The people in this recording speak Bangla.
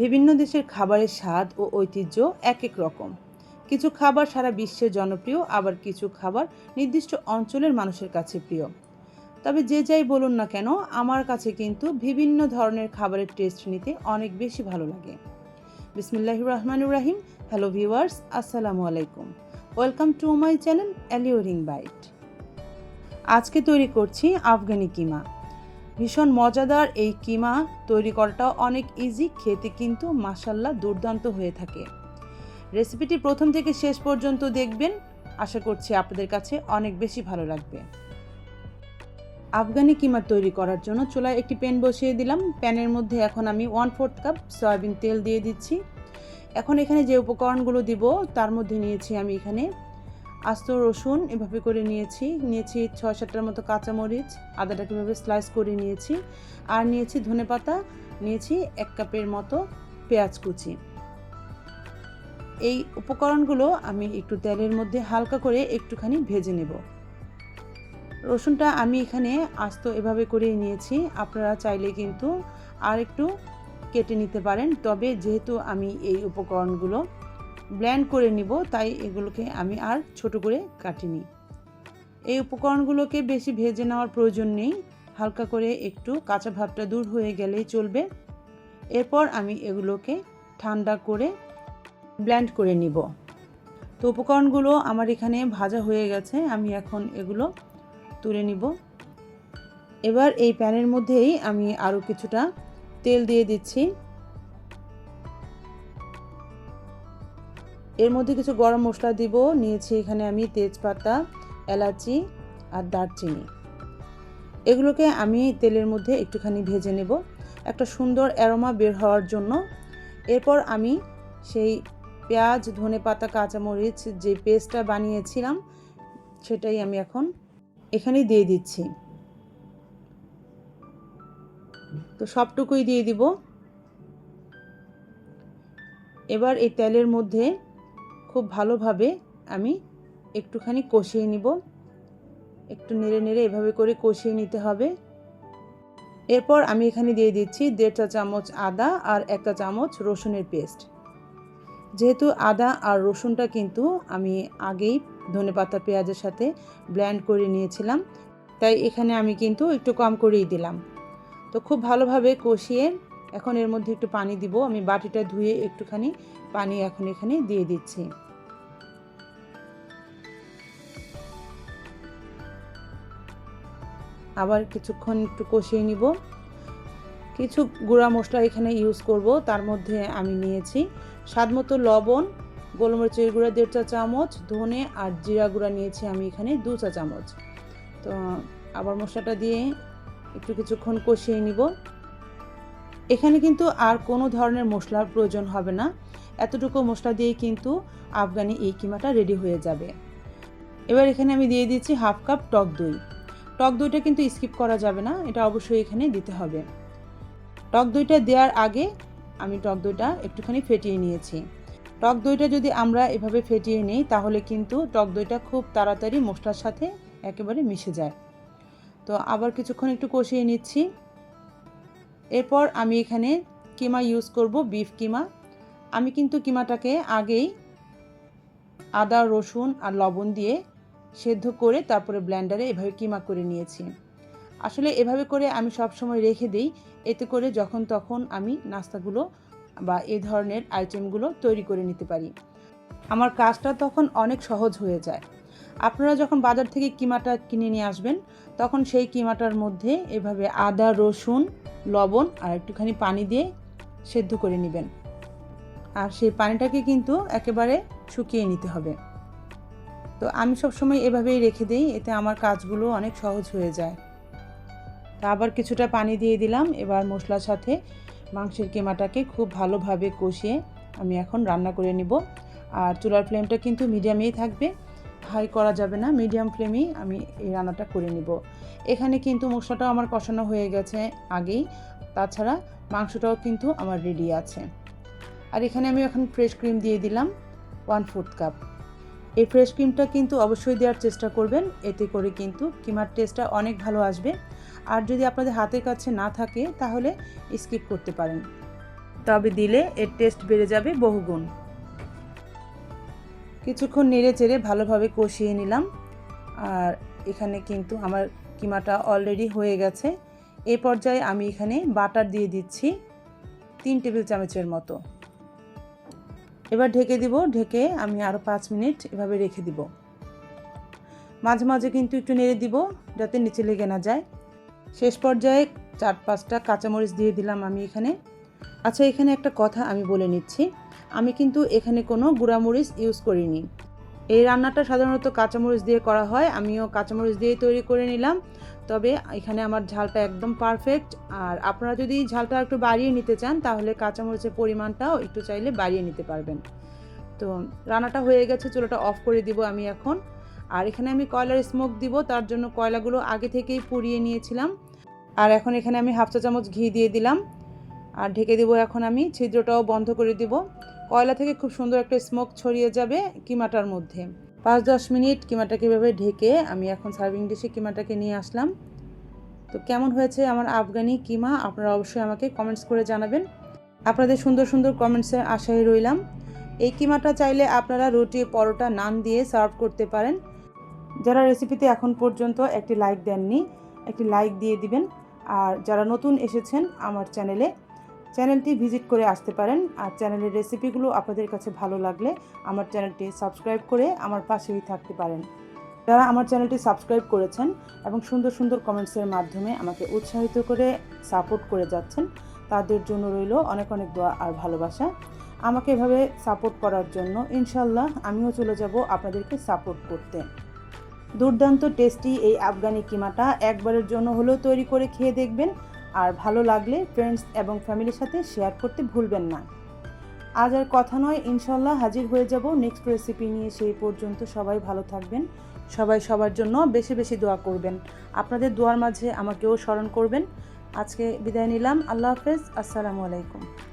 বিভিন্ন দেশের খাবারের স্বাদ ও ঐতিহ্য এক এক রকম। কিছু খাবার সারা বিশ্বে জনপ্রিয়, আবার কিছু খাবার নির্দিষ্ট অঞ্চলের মানুষের কাছে প্রিয়। তবে যে যাই বলুন না কেন, আমার কাছে কিন্তু বিভিন্ন ধরনের খাবারের টেস্ট নিতে অনেক বেশি ভালো লাগে। বিসমিল্লাহির রহমানুর রাহিম। হ্যালো ভিউয়ার্স, আসসালামু আলাইকুম। Welcome to my channel alluring bite. আজকে তৈরি করছি আফগানি কিমা। ভীষণ মজাদার এই কিমা তৈরি করাটাও অনেক ইজি খেতে কিন্তু মাসাল্লা দুর্দান্ত হয়ে থাকে। রেসিপিটি প্রথম থেকে শেষ পর্যন্ত দেখবেন। আশা করছি আপনাদের কাছে অনেক বেশি ভালো লাগবে। আফগানি কিমা তৈরি করার জন্য চুলায় একটি প্যান বসিয়ে দিলাম। প্যানের মধ্যে এখন আমি ওয়ান ফোর্থ কাপ সয়াবিন তেল দিয়ে দিচ্ছি। এখন এখানে যে উপকরণগুলো দিব, তার মধ্যে নিয়েছি আমি এখানে আস্ত রসুন এভাবে করে নিয়েছি। নিয়েছি ছয় সাতটার মতো কাঁচামরিচ, আদাটাকে এভাবে স্লাইস করে নিয়েছি। আর নিয়েছি ধনে পাতা, নিয়েছি এক কাপের মতো পেঁয়াজ কুচি। এই উপকরণগুলো আমি একটু তেলের মধ্যে হালকা করে একটুখানি ভেজে নেব। রসুনটা আমি এখানে আস্ত এভাবে করে নিয়েছি। আপনারা চাইলে কিন্তু আর একটু কেটে নিতে পারেন। তবে যেহেতু আমি এই উপকরণগুলো ব্ল্যান্ড করে নিব, তাই এগুলোকে আমি আর ছোট করে কাটিনি। এই উপকরণগুলোকে বেশি ভেজে নেওয়ার প্রয়োজন নেই, হালকা করে একটু কাঁচা ভাবটা দূর হয়ে গেলেই চলবে। এরপর আমি এগুলোকে ঠান্ডা করে ব্ল্যান্ড করে নিব। তো উপকরণগুলো আমার এখানে ভাজা হয়ে গেছে, আমি এখন এগুলো তুলে নিব। এবার এই প্যানের মধ্যেই আমি আরও কিছুটা তেল দিয়ে দিচ্ছি। এর মধ্যে কিছু গরম মশলা দিব। নিয়েছি এখানে আমি তেজপাতা, এলাচি আর দারচিনি। এগুলোকে আমি তেলের মধ্যে একটুখানি ভেজে নেব। একটা সুন্দর অ্যারোমা বের হওয়ার জন্য। এরপর আমি সেই পেঁয়াজ, ধনে পাতা, কাঁচামরিচ যে পেস্টটা বানিয়েছিলাম, সেটাই আমি এখন এখানে দিয়ে দিচ্ছি। তো সবটুকুই দিয়ে দিব। এবার এই তেলের মধ্যে খুব ভালোভাবে আমি একটুখানি কষিয়ে নিব। একটু নেড়ে নেড়ে এভাবে করে কষিয়ে নিতে হবে। এরপর আমি এখানে দিয়ে দিচ্ছি দেড় চা চামচ আদা আর একটা চামচ রসুনের পেস্ট। যেহেতু আদা আর রসুনটা কিন্তু আমি আগেই ধনেপাতা পেঁয়াজের সাথে ব্ল্যান্ড করে নিয়েছিলাম, তাই এখানে আমি কিন্তু একটু কম করেই দিলাম। তো খুব ভালোভাবে কষিয়ে এখন এর মধ্যে একটু পানি দিব। আমি বাটিটা ধুয়ে একটুখানি পানি এখন এখানে দিয়ে দিচ্ছি। আবার কিছুক্ষণ একটু কষিয়ে নিব। কিছু গুঁড়া মশলা এখানে ইউজ করব। তার মধ্যে আমি নিয়েছি স্বাদ মতো লবণ, গোলমরিচের গুঁড়া দেড় চা চামচ, ধনে আর জিরা গুঁড়া নিয়েছি আমি এখানে দু চা চামচ। তো আবার মশলাটা দিয়ে একটু কিছুক্ষণ কষিয়ে নিব। এখানে কিন্তু আর কোনো ধরনের মশলার প্রয়োজন হবে না। এতটুকু মশলা দিয়ে কিন্তু আফগানি এই কিমাটা রেডি হয়ে যাবে। এবার এখানে আমি দিয়ে দিচ্ছি হাফ কাপ টক দই। টক দইটা কিন্তু স্কিপ করা যাবে না, এটা অবশ্যই এখানে দিতে হবে। টক দইটা দেওয়ার আগে আমি টক দইটা একটুখানি ফেটিয়ে নিয়েছি। টক দইটা যদি আমরা এভাবে ফেটিয়ে নিই, তাহলে কিন্তু টক দইটা খুব তাড়াতাড়ি মশলার সাথে একেবারে মিশে যায়। তো আবার কিছুক্ষণ একটু কষিয়ে নিচ্ছি। এরপর আমি এখানে কিমা ইউজ করব বিফ কিমা। আমি কিন্তু কিমাটাকে আগেই আদা, রসুন আর লবণ দিয়ে সেদ্ধ করে তারপরে ব্ল্যান্ডারে এভাবে কিমা করে নিয়েছি। আসলে এভাবে করে আমি সব সময় রেখে দিই, এতে করে যখন তখন আমি নাস্তাগুলো বা এ ধরনের আইটেমগুলো তৈরি করে নিতে পারি। আমার কাজটা তখন অনেক সহজ হয়ে যায়। আপনারা যখন বাজার থেকে কিমাটা কিনে নিয়ে আসবেন, তখন সেই কিমাটার মধ্যে এভাবে আদা, রসুন, লবণ আর একটুখানি পানি দিয়ে সেদ্ধ করে নেবেন। আর সেই পানিটাকে কিন্তু একেবারে শুকিয়ে নিতে হবে। তো আমি সবসময় এভাবেই রেখে দিই, এতে আমার কাজগুলো অনেক সহজ হয়ে যায়। তা আবার কিছুটা পানি দিয়ে দিলাম, এবার মশলার সাথে মাংসের কেমাটাকে খুব ভালোভাবে কষিয়ে আমি এখন রান্না করে নিব। আর চুলার ফ্লেমটা কিন্তু মিডিয়ামেই থাকবে। হাই করা যাবে না, মিডিয়াম ফ্লেমেই আমি এই রান্নাটা করে নিব। এখানে কিন্তু মশলাটাও আমার কষানো হয়ে গেছে আগেই, তাছাড়া মাংসটাও কিন্তু আমার রেডি আছে। আর এখানে আমি এখন ফ্রেশ ক্রিম দিয়ে দিলাম ওয়ান ফোর্থ কাপ এই ফ্রেশ ক্রিমটা কিন্তু অবশ্যই দেওয়ার চেষ্টা করবেন, এতে করে কিন্তু কিমার টেস্টটা অনেক ভালো আসবে। আর যদি আপনাদের হাতের কাছে না থাকে, তাহলে স্কিপ করতে পারেন। তবে দিলে এর টেস্ট বেড়ে যাবে বহুগুণ। কিছুক্ষণ নেড়ে চেড়ে ভালোভাবে কষিয়ে নিলাম। আর এখানে কিন্তু আমার কিমাটা অলরেডি হয়ে গেছে। এ পর্যায়ে আমি এখানে বাটার দিয়ে দিচ্ছি তিন টেবিল চামচের মতো। এবার ঢেকে দিব, ঢেকে আমি আরও পাঁচ মিনিট এভাবে রেখে দিব। মাঝে মাঝে কিন্তু একটু নেড়ে দিব যাতে নিচে লেগে না যায়। শেষ পর্যায়ে চার পাঁচটা কাঁচামরিচ দিয়ে দিলাম আমি এখানে। আচ্ছা এখানে একটা কথা আমি বলে নিচ্ছি। আমি কিন্তু এখানে কোনো গুঁড়ামরিচ ইউজ করিনি। এই রান্নাটা সাধারণত কাঁচামরিচ দিয়ে করা হয়, আমিও কাঁচামরিচ দিয়েই তৈরি করে নিলাম। তবে এখানে আমার ঝালটা একদম পারফেক্ট আর আপনারা যদি ঝালটা একটু বাড়িয়ে নিতে চান, তাহলে কাঁচামরিচের পরিমাণটাও একটু চাইলে বাড়িয়ে নিতে পারবেন। তো রান্নাটা হয়ে গেছে, চুলোটা অফ করে দিব আমি এখন। আর এখানে আমি কয়লার স্মোক দিব, তার জন্য কয়লাগুলো আগে থেকেই পুড়িয়ে নিয়েছিলাম। আর এখন এখানে আমি হাফ চা চামচ ঘি দিয়ে দিলাম। আর ঢেকে দিব এখন আমি, ছিদ্রটাও বন্ধ করে দিব। কয়লা থেকে খুব সুন্দর একটা স্মোক ছড়িয়ে যাবে কিমাটার মধ্যে। পাঁচ দশ মিনিট কিমাটাকে এভাবে ঢেকে আমি এখন সার্ভিং ডিশে কিমাটাকে নিয়ে আসলাম। তো কেমন হয়েছে আমার আফগানি কিমা? আপনারা অবশ্যই আমাকে কমেন্টস করে জানাবেন। আপনাদের সুন্দর সুন্দর কমেন্টসের আশায় রইলাম। এই কিমাটা চাইলে আপনারা রুটি, পরোটা, নান দিয়ে সার্ভ করতে পারেন। যারা রেসিপিতে এখন পর্যন্ত একটি লাইক দেননি, একটি লাইক দিয়ে দিবেন। আর যারা নতুন এসেছেন আমার চ্যানেলে চ্যানেলটি ভিজিট করে আসতে পারেন আর চ্যানেলের রেসিপিগুলো আপনাদের কাছে ভালো লাগলে আমার চ্যানেলটি সাবস্ক্রাইব করে আমার পাশেই থাকতে পারেন। যারা আমার চ্যানেলটি সাবস্ক্রাইব করেছেন এবং সুন্দর সুন্দর কমেন্টসের মাধ্যমে আমাকে উৎসাহিত করে সাপোর্ট করে যাচ্ছেন, তাদের জন্য রইল অনেক অনেক দোয়া আর ভালোবাসা। আমাকে এভাবে সাপোর্ট করার জন্য ইনশাল্লাহ আমিও চলে যাব আপনাদেরকে সাপোর্ট করতে। দুর্দান্ত টেস্টি এই আফগানি কিমাটা একবারের জন্য হলেও তৈরি করে খেয়ে দেখবেন। আর ভালো লাগলে ফ্রেন্ডস এবং ফ্যামিলির সাথে শেয়ার করতে ভুলবেন না। আজ আর কথা নয় ইনশাল্লাহ হাজির হয়ে যাব নেক্সট রেসিপি নিয়ে। সেই পর্যন্ত সবাই ভালো থাকবেন, সবাই সবার জন্য বেশি বেশি দোয়া করবেন। আপনাদের দোয়ার মাঝে আমাকেও স্মরণ করবেন। আজকে বিদায় নিলাম, আল্লাহ হাফেজ, আসসালামু আলাইকুম।